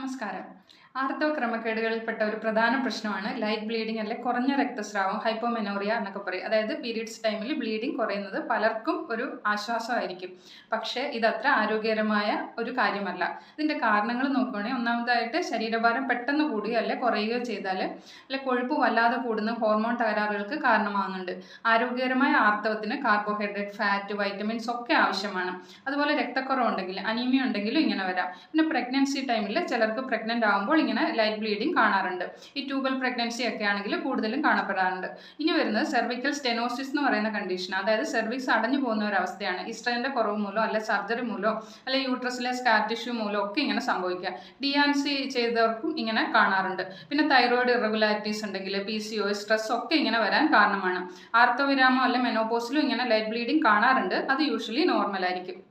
Namaskara. ആർത്തവ ക്രമക്കേടുകളിൽപ്പെട്ട ഒരു പ്രധാന പ്രശ്നമാണ് ലൈറ്റ് ബ്ലീഡിംഗ് അല്ലെ കുറഞ്ഞ രക്തസ്രാവം ഹൈപ്പോമെനോറിയ എന്നൊക്കെ പറയും. അതായത് പീരീഡ്സ് ടൈമിൽ ബ്ലീഡിംഗ് കുറയുന്നത് പലർക്കും ഒരു ആശ്വാസമായിരിക്കും. പക്ഷേ ഇതത്ര ആരോഗ്യകരമായ ഒരു കാര്യമല്ല. ഇതിന്റെ കാരണങ്ങൾ നോക്കുകയാണെങ്കിൽ ഒന്നാമതായിട്ട് ശരീരഭാരം പെട്ടെന്ന് കൂടുകയോ അല്ലെ കുറയുകയോ ചെയ്താൽ അല്ലെ കൊഴുപ്പ് വല്ലാതെ കൂടുന്ന ഹോർമോൺ തകരാറുകൾക്ക് കാരണമാകുന്നുണ്ട്. ആരോഗ്യകരമായ ആർത്തവത്തിന് കാർബോഹൈഡ്രേറ്റ് ഫാറ്റ് വൈറ്റമിൻസ് ഒക്കെ ആവശ്യമാണ്. അതുപോലെ രക്തക്കുറവുണ്ടെങ്കിൽ അനീമിയ ഉണ്ടെങ്കിലും ഇങ്ങനെ വരാം. പിന്നെ പ്രഗ്നൻസി ടൈമിൽ ചിലർക്ക് പ്രഗ്നന്റ് ആകുമ്പോൾ ഇങ്ങനെ ലൈറ്റ് ബ്ലീഡിങ് കാണാറുണ്ട്. ഈ ട്യൂബൽ പ്രഗ്നൻസി ഒക്കെ ആണെങ്കിൽ കൂടുതലും കാണപ്പെടാറുണ്ട്. ഇനി വരുന്നത് സെർവിക്കൽ സ്റ്റെനോസിസ് എന്ന് പറയുന്ന കണ്ടീഷൻ അതായത് സെർവിക്സ് അടഞ്ഞു പോകുന്ന ഒരു അവസ്ഥയാണ്. ഇസ്ട്രന്റെ കുറവ് മൂലോ അല്ലെ സർജറി മൂലോ അല്ലെ യൂട്രസിലെ സ്കാർ ടിഷ്യൂ മൂലോ ഒക്കെ ഇങ്ങനെ സംഭവിക്കുക. ഡി ആൻ സി ചെയ്തവർക്കും ഇങ്ങനെ കാണാറുണ്ട്. പിന്നെ തൈറോയിഡ് ഇറഗുലാരിറ്റീസ് ഉണ്ടെങ്കിൽ പി സി ഒ സ്ട്രെസ് ഒക്കെ ഇങ്ങനെ വരാൻ കാരണമാണ്. ആർത്തവിരാമോ അല്ലെ മെനോപോസിലും ഇങ്ങനെ ലൈറ്റ് ബ്ലീഡിങ് കാണാറുണ്ട്. അത് യൂഷ്വലി നോർമൽ ആയിരിക്കും.